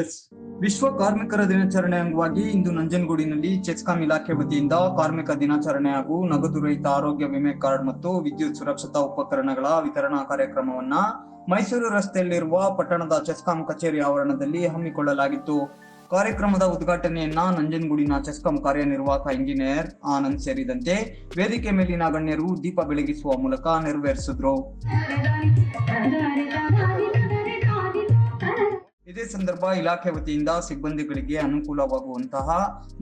S. ವಿಶ್ವ ಕಾರ್ಮಿಕರ ದಿನಾಚರಣೆ ಅಂಗವಾಗಿ ಇಂದು ನಂಜನಗೂಡಿನಲ್ಲಿ ಚೆಸ್ಕಾಂ ಇಲಾಖೆ ವತಿಯಿಂದ ಕಾರ್ಮಿಕ ದಿನಾಚರಣೆ ಹಾಗೂ ನಗದು ರಹಿತ ಆರೋಗ್ಯ ವಿಮೆ ಕಾರ್ಡ್ ಮತ್ತು ವಿದ್ಯುತ್ ಸುರಕ್ಷತಾ ಉಪಕರಣಗಳ ವಿತರಣಾ ಕಾರ್ಯಕ್ರಮವನ್ನ ಮೈಸೂರು ರಸ್ತೆಯಲ್ಲಿರುವ ಪಟ್ಟಣದ ಚೆಸ್ಕಾಂ ಕಚೇರಿ ಆವರಣದಲ್ಲಿ ಹಮ್ಮಿಕೊಳ್ಳಲಾಗಿತ್ತು. ಕಾರ್ಯಕ್ರಮದ ಉದ್ಘಾಟನೆಯನ್ನ ನಂಜನಗೂಡಿನ ಚೆಸ್ಕಾಂ ಕಾರ್ಯನಿರ್ವಾಹಕ ಇಂಜಿನಿಯರ್ ಆನಂದ್ ಸೇರಿದಂತೆ ವೇದಿಕೆ ಮೇಲಿನ ಗಣ್ಯರು ದೀಪ ಬೆಳಗಿಸುವ ಮೂಲಕ ನೆರವೇರಿಸಿದ್ರು. ಇದೇ ಸಂದರ್ಭ ಇಲಾಖೆ ವತಿಯಿಂದ ಸಿಬ್ಬಂದಿಗಳಿಗೆ ಅನುಕೂಲವಾಗುವಂತಹ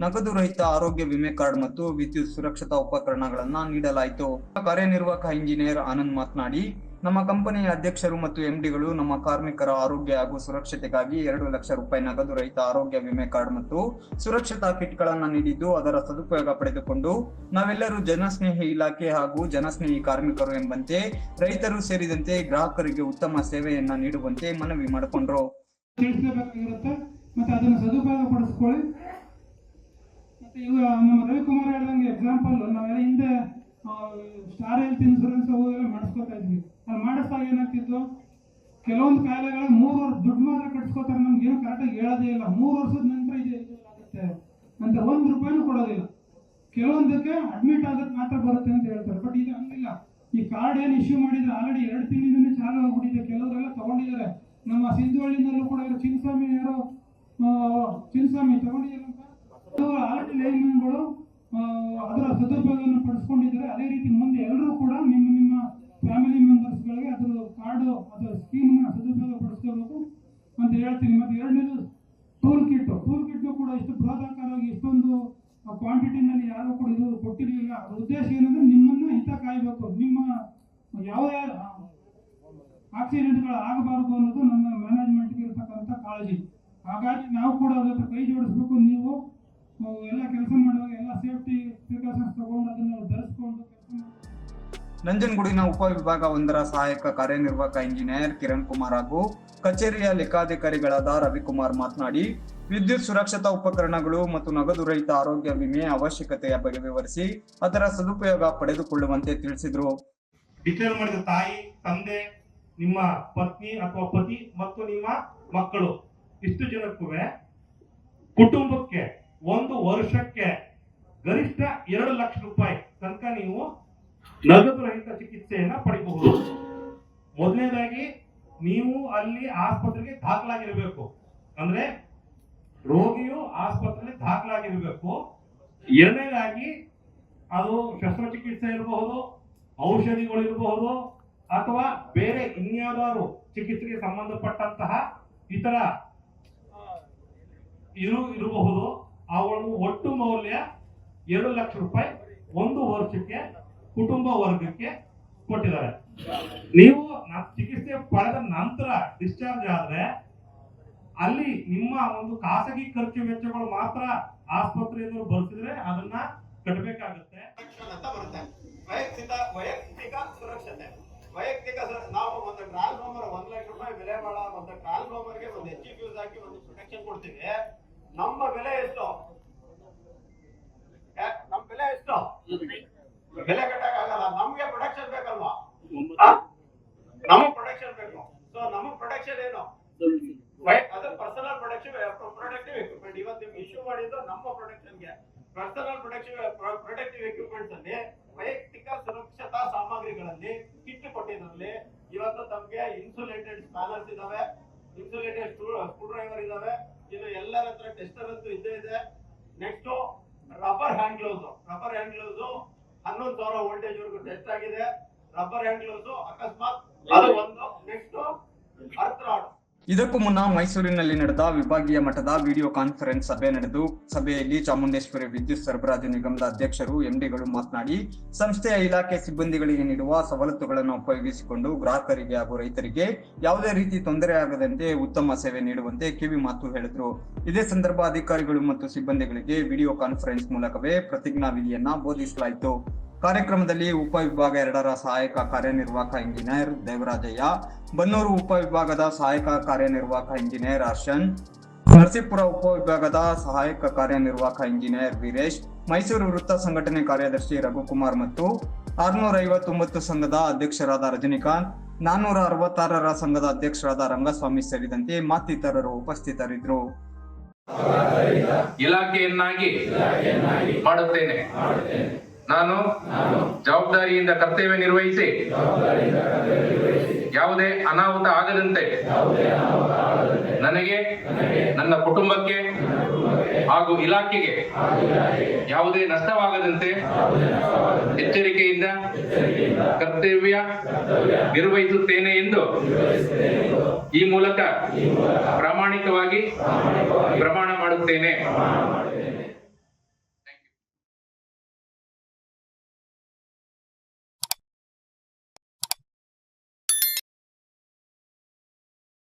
ನಗದು ರಹಿತ ಆರೋಗ್ಯ ವಿಮೆ ಕಾರ್ಡ್ ಮತ್ತು ವಿದ್ಯುತ್ ಸುರಕ್ಷತಾ ಉಪಕರಣಗಳನ್ನ ನೀಡಲಾಯಿತು. ಕಾರ್ಯನಿರ್ವಾಹಕ ಇಂಜಿನಿಯರ್ ಆನಂದ್ ಮಾತನಾಡಿ, ನಮ್ಮ ಕಂಪನಿಯ ಅಧ್ಯಕ್ಷರು ಮತ್ತು ಎಂಡಿಗಳು ನಮ್ಮ ಕಾರ್ಮಿಕರ ಆರೋಗ್ಯ ಹಾಗೂ ಸುರಕ್ಷತೆಗಾಗಿ ಎರಡು ಲಕ್ಷ ರೂಪಾಯಿ ನಗದು ರಹಿತ ಆರೋಗ್ಯ ವಿಮೆ ಕಾರ್ಡ್ ಮತ್ತು ಸುರಕ್ಷತಾ ಕಿಟ್ಗಳನ್ನು ನೀಡಿದ್ದು ಅದರ ಸದುಪಯೋಗ ಪಡೆದುಕೊಂಡು, ನಾವೆಲ್ಲರೂ ಜನಸ್ನೇಹಿ ಇಲಾಖೆ ಹಾಗೂ ಜನಸ್ನೇಹಿ ಕಾರ್ಮಿಕರು ಎಂಬಂತೆ ರೈತರು ಸೇರಿದಂತೆ ಗ್ರಾಹಕರಿಗೆ ಉತ್ತಮ ಸೇವೆಯನ್ನ ನೀಡುವಂತೆ ಮನವಿ ಮಾಡಿಕೊಂಡ್ರು. ತಿಳಿಸ್ಲೇಬೇಕಾಗಿರುತ್ತೆ ಮತ್ತೆ ಅದನ್ನು ಸದುಪಯೋಗ ಪಡಿಸ್ಕೊಳ್ಳಿ. ಮತ್ತೆ ಇವ ನಮ್ಮ ರವಿಕುಮಾರ್ ಹೇಳ್ದಂಗೆ ಎಕ್ಸಾಂಪಲ್ ನಾವೆಲ್ಲ ಹಿಂದೆ ಸ್ಟಾರ್ ಹೆಲ್ತ್ ಇನ್ಶೂರೆನ್ಸ್ ಅವು ಎಲ್ಲ ಮಾಡಿಸ್ಕೊತಾ ಇದ್ವಿ. ಅಲ್ಲಿ ಮಾಡಿಸ್ದಾಗ ಏನಾಗ್ತಿತ್ತು? ಕೆಲವೊಂದು ಕಾಯಿಲೆಗಳ ಮೂರು ವರ್ಷ ದುಡ್ಡು ಮಾತ್ರ ಕಟ್ಸ್ಕೊತಾರೆ. ನಮ್ಗೆ ಏನು ಕರೆಕ್ಟಾಗಿ ಹೇಳೋದೇ ಇಲ್ಲ. ಮೂರು ವರ್ಷದ ನಂತರ ಆಗುತ್ತೆ ನಂತರ ಒಂದು ರೂಪಾಯಿನೂ ಕೊಡೋದಿಲ್ಲ. ಕೆಲವೊಂದಕ್ಕೆ ಅಡ್ಮಿಟ್ ಆಗೋದು ಮಾತ್ರ ಬರುತ್ತೆ ಅಂತ ಹೇಳ್ತಾರೆ. ಬಟ್ ಇದು ಹಂಗಿಲ್ಲ. ಈ ಕಾರ್ಡ್ ಏನು ಇಶ್ಯೂ ಮಾಡಿದ್ರೆ ಆಲ್ರೆಡಿ ಎರಡು ತಿಂಗಳಿಂದ ಚಾಲು ಆಗಿಬಿಟ್ಟಿದೆ. ಕೆಲವರೆಲ್ಲ ತಗೊಂಡಿದ್ದಾರೆ. ನಮ್ಮ ಸಿಂಧುವಳ್ಳಿನಲ್ಲೂ ಕೂಡ ಚಿನ್ಸ್ವಾಮಿ ಯಾರೋ ಆ, ಚಿನ್ಸ್ವಾಮಿ ತಗೊಂಡಿದ್ದಾರಂತ ಆಲ್ರೆಡಿ ಲೈನ್ಗಳು ಅದರ ಸದುಪಯೋಗವನ್ನು ಪಡಿಸ್ಕೊಂಡಿದ್ದಾರೆ. ಅದೇ ರೀತಿ ಮುಂದೆ ಎಲ್ಲರೂ ಕೂಡ ನಿಮ್ಮ ನಿಮ್ಮ ಫ್ಯಾಮಿಲಿ ಮೆಂಬರ್ಸ್ಗಳಿಗೆ ಅದರ ಕಾರ್ಡು ಅದರ ಸ್ಕೀಮ್ನ ಸದುಪಯೋಗ ಪಡಿಸ್ಕೋಬೇಕು ಅಂತ ಹೇಳ್ತೀನಿ. ಮತ್ತು ಎರಡನೇದು ಟೂಲ್ ಕಿಟ್ ಟೂಲ್ ಕಿಟ್ ಕೂಡ ಇಷ್ಟು ಬೃಹದಾಕಾರವಾಗಿ ಇಷ್ಟೊಂದು ಕ್ವಾಂಟಿಟಿನಲ್ಲಿ ಯಾರು ಕೂಡ ಇದು ಕೊಟ್ಟಿರಲಿಲ್ಲ. ಅದರ ಉದ್ದೇಶ ಏನಂದ್ರೆ ನಿಮ್ಮನ್ನ ಹಿತ ಕಾಯಬೇಕು ನಿಮ್ಮ ಯಾವುದೇ ಆಕ್ಸಿಡೆಂಟ್ಗಳು ಆಗಬಾರದು ಅನ್ನೋದು ನಮ್ಮ ಮ್ಯಾನೇಜ್ಮೆಂಟ್ಗೆ ಇರತಕ್ಕಂಥ ಕಾಳಜಿ. ಹಾಗಾಗಿ ನಾವು ಕೂಡ ಅದ್ರ ಹತ್ರ ಕೈ ಜೋಡಿಸ್ಬೇಕು. ನೀವು ಎಲ್ಲ ಕೆಲಸ ಮಾಡುವಾಗ ಎಲ್ಲ ಸೇಫ್ಟಿ ಪ್ರಿಕಾಷನ್ಸ್ ತಗೊಂಡು ಅದನ್ನು ಧರಿಸ್ಕೊಂಡು ನಂಜನಗೂಡಿನ ಉಪವಿಭಾಗ ಒಂದರ ಸಹಾಯಕ ಕಾರ್ಯನಿರ್ವಾಹಕ ಇಂಜಿನಿಯರ್ ಕಿರಣ್ ಕುಮಾರ್ ಹಾಗೂ ಕಚೇರಿಯ ಲೆಕ್ಕಾಧಿಕಾರಿಗಳಾದ ರವಿಕುಮಾರ್ ಮಾತನಾಡಿ ವಿದ್ಯುತ್ ಸುರಕ್ಷತಾ ಉಪಕರಣಗಳು ಮತ್ತು ನಗದು ರಹಿತ ಆರೋಗ್ಯ ವಿಮೆ ಅವಶ್ಯಕತೆಯ ಬಗ್ಗೆ ವಿವರಿಸಿ ಅದರ ಸದುಪಯೋಗ ಪಡೆದುಕೊಳ್ಳುವಂತೆ ತಿಳಿಸಿದ್ರು. ಡಿಕ್ಲೇರ್ ಮಾಡಿದ ತಾಯಿ ತಂದೆ ನಿಮ್ಮ ಪತ್ನಿ ಅಥವಾ ಪತಿ ಮತ್ತು ನಿಮ್ಮ ಮಕ್ಕಳು. ಇಷ್ಟು ಜನಕ್ಕೂ ಕುಟುಂಬಕ್ಕೆ ಒಂದು ವರ್ಷಕ್ಕೆ ಗರಿಷ್ಠ ಎರಡು ಲಕ್ಷ ರೂಪಾಯಿ ತನಕ ನೀವು ನಗದು ರಹಿತ ಚಿಕಿತ್ಸೆಯನ್ನ ಪಡಿಬಹುದು. ಮೊದಲನೇದಾಗಿ ನೀವು ಅಲ್ಲಿ ಆಸ್ಪತ್ರೆಗೆ ದಾಖಲಾಗಿರ್ಬೇಕು. ಅಂದ್ರೆ ರೋಗಿಯು ಆಸ್ಪತ್ರೆಗೆ ದಾಖಲಾಗಿರ್ಬೇಕು. ಎರಡನೇದಾಗಿ ಅದು ಶಸ್ತ್ರಚಿಕಿತ್ಸೆ ಇರಬಹುದು ಔಷಧಿಗಳು ಇರಬಹುದು ಅಥವಾ ಬೇರೆ ಇನ್ಯಾವುದಾದ್ರು ಚಿಕಿತ್ಸೆಗೆ ಸಂಬಂಧಪಟ್ಟಂತಹ ಇತರ ಇರು, ಇರಬಹುದು. ಅವುಗಳ ಒಟ್ಟು ಮೌಲ್ಯ ಎರಡು ಲಕ್ಷ ರೂಪಾಯಿ ಒಂದು ವರ್ಷಕ್ಕೆ, ಕುಟುಂಬ ವರ್ಗಕ್ಕೆ ಕೊಟ್ಟಿದ್ದಾರೆ. ನೀವು ಚಿಕಿತ್ಸೆ ಪಡೆದ ನಂತರ ಡಿಸ್ಚಾರ್ಜ್ ಆದ್ರೆ, ಅಲ್ಲಿ ನಿಮ್ಮ ಒಂದು ಖಾಸಗಿ ಖರ್ಚು ವೆಚ್ಚಗಳು ಮಾತ್ರ ಆಸ್ಪತ್ರೆಯಿಂದ ಬರ್ತಿದ್ರೆ ಅದನ್ನ ಕಟ್ಟಬೇಕಾಗುತ್ತೆ ವೈಯಕ್ತಿಕ ಸುರಕ್ಷತೆ. ವೈಯಕ್ತಿಕ ನಾವು ಒಂದು ಟ್ರಾನ್ಸ್ಫಾರ್ಮರ್ ಒಂದ್ ಲಕ್ಷ ರೂಪಾಯಿ ಬೆಲೆ ಮಾಡ ಒಂದು ಟ್ರಾನ್ಸ್ಫಾರ್ಮರ್ಗೆ ಒಂದು ಎಚ್ ಫ್ಯೂಸ್ ಹಾಕಿ ಒಂದು ಪ್ರೊಟೆಕ್ಷನ್ ಕೊಡ್ತೀವಿ. ನಮ್ಮ ಬೆಲೆ ಎಷ್ಟು? ನಮ್ ಬೆಲೆ ಎಷ್ಟು? ಬೆಲೆ ಕಟ್ಟಕ್ಕಾಗಲ್ಲ ನಮ್ಗೆ ಪ್ರೊಟೆಕ್ಷನ್ ಬೇಕಲ್ವಾ? ನಮಗ್ ಪ್ರೊಟೆಕ್ಷನ್ ಬೇಕು. ಸೊ ನಮಗ್ ಪ್ರೊಟೆಕ್ಷನ್ ಏನು? ಅದು ಪರ್ಸನಲ್ ಪ್ರೊಟೆಕ್ಷನ್ ಪ್ರೊಟೆಕ್ಟಿವ್ ಎಕ್ವಿಪ್ಮೆಂಟ್ ಇವತ್ತು ನಿಮ್ಗೆ ಇಶ್ಯೂ ಮಾಡಿದ್ದು ನಮ್ಮ ಪ್ರೊಟೆಕ್ಷನ್ಗೆ ಪರ್ಸನಲ್ ಪ್ರೊಟೆಕ್ಷನ್ ಪ್ರೊಟೆಕ್ಟಿವ್ ಎಕ್ವಿಪ್ಮೆಂಟ್ ಅಲ್ಲಿ ವೈಯಕ್ತಿಕ ಸುರಕ್ಷತಾ ಸಾಮಗ್ರಿಗಳಲ್ಲಿ ಕೊಟ್ಟಿದ್ರಲ್ಲಿ ಇವತ್ತು ತಮ್ಗೆ ಇನ್ಸುಲೇಟೆಡ್ ಸ್ಕಾಲರ್ಸ್ ಇದಾವೆ ಇನ್ಸುಲೇಟೆಡ್ ಸ್ಕ್ರೂ ಡ್ರೈವರ್ ಇದಾವೆ. ಇನ್ನು ಎಲ್ಲರ ಹತ್ರ ಟೆಸ್ಟರ್ ಅಂತೂ ಇದ್ದೇ ಇದೆ. Next rubber hand gloves rubber hand gloves ಹನ್ನೊಂದು ಸಾವಿರ ವೋಲ್ಟೇಜ್ ವರೆಗೂ ಟೆಸ್ಟ್ ಆಗಿದೆ. ರಬ್ಬರ್ ಹ್ಯಾಂಡ್ ಗ್ಲೌಸ್ ಅಕಸ್ಮಾತ್ ಅದು ಒಂದು. ನೆಕ್ಸ್ಟ್ ಅರ್ತ್ ರಾಡ್ ಇದಕ್ಕೂ ಮುನ್ನ ಮೈಸೂರಿನಲ್ಲಿ ನಡೆದ ವಿಭಾಗೀಯ ಮಟ್ಟದ ವಿಡಿಯೋ ಕಾನ್ಫರೆನ್ಸ್ ಸಭೆ ನಡೆದು, ಸಭೆಯಲ್ಲಿ ಚಾಮುಂಡೇಶ್ವರಿ ವಿದ್ಯುತ್ ಸರಬರಾಜು ನಿಗಮದ ಅಧ್ಯಕ್ಷರು, ಎಂಡಿಗಳು ಮಾತನಾಡಿ, ಸಂಸ್ಥೆಯ ಇಲಾಖೆ ಸಿಬ್ಬಂದಿಗಳಿಗೆ ನೀಡುವ ಸವಲತ್ತುಗಳನ್ನು ಉಪಯೋಗಿಸಿಕೊಂಡು ಗ್ರಾಹಕರಿಗೆ ಹಾಗೂ ರೈತರಿಗೆ ಯಾವುದೇ ರೀತಿ ತೊಂದರೆಯಾಗದಂತೆ ಉತ್ತಮ ಸೇವೆ ನೀಡುವಂತೆ ಕಿವಿ ಮಾತು ಹೇಳಿದ್ರು. ಇದೇ ಸಂದರ್ಭ ಅಧಿಕಾರಿಗಳು ಮತ್ತು ಸಿಬ್ಬಂದಿಗಳಿಗೆ ವಿಡಿಯೋ ಕಾನ್ಫರೆನ್ಸ್ ಮೂಲಕವೇ ಪ್ರತಿಜ್ಞಾ ವಿಧಿಯನ್ನ ಬೋಧಿಸಲಾಯಿತು. ಕಾರ್ಯಕ್ರಮದಲ್ಲಿ ಉಪವಿಭಾಗ ಎರಡರ ಸಹಾಯಕ ಕಾರ್ಯನಿರ್ವಾಹಕ ಇಂಜಿನಿಯರ್ ದೇವರಾಜಯ್ಯ, ಬನ್ನೂರು ಉಪವಿಭಾಗದ ಸಹಾಯಕ ಕಾರ್ಯನಿರ್ವಾಹಕ ಇಂಜಿನಿಯರ್ ಹರ್ಷನ್, ನರಸೀಪುರ ಉಪವಿಭಾಗದ ಸಹಾಯಕ ಕಾರ್ಯನಿರ್ವಾಹಕ ಇಂಜಿನಿಯರ್ ವೀರೇಶ್, ಮೈಸೂರು ವೃತ್ತ ಸಂಘಟನೆ ಕಾರ್ಯದರ್ಶಿ ರಘುಕುಮಾರ್ ಮತ್ತು ಆರ್ನೂರ ಐವತ್ತೊಂಬತ್ತು ಸಂಘದ ಅಧ್ಯಕ್ಷರಾದ ರಜನಿಕಾಂತ್ ನಾನ್ನೂರ ಅರವತ್ತಾರರ ಸಂಘದ ಅಧ್ಯಕ್ಷರಾದ ರಂಗಸ್ವಾಮಿ ಸೇರಿದಂತೆ ಮತ್ತಿತರರು ಉಪಸ್ಥಿತರಿದ್ದರು. ಇಲಾಖೆಯನ್ನಾಗಿ ಮಾಡುತ್ತೇನೆ. ನಾನು ಜವಾಬ್ದಾರಿಯಿಂದ ಕರ್ತವ್ಯ ನಿರ್ವಹಿಸಿ ಯಾವುದೇ ಅನಾಹುತ ಆಗದಂತೆ ನನಗೆ ನನ್ನ ಕುಟುಂಬಕ್ಕೆ ಹಾಗೂ ಇಲಾಖೆಗೆ ಯಾವುದೇ ನಷ್ಟವಾಗದಂತೆ ಎಚ್ಚರಿಕೆಯಿಂದ ಕರ್ತವ್ಯ ನಿರ್ವಹಿಸುತ್ತೇನೆ ಎಂದು ಈ ಮೂಲಕ ಪ್ರಾಮಾಣಿಕವಾಗಿ ಪ್ರಮಾಣ ಮಾಡುತ್ತೇನೆ.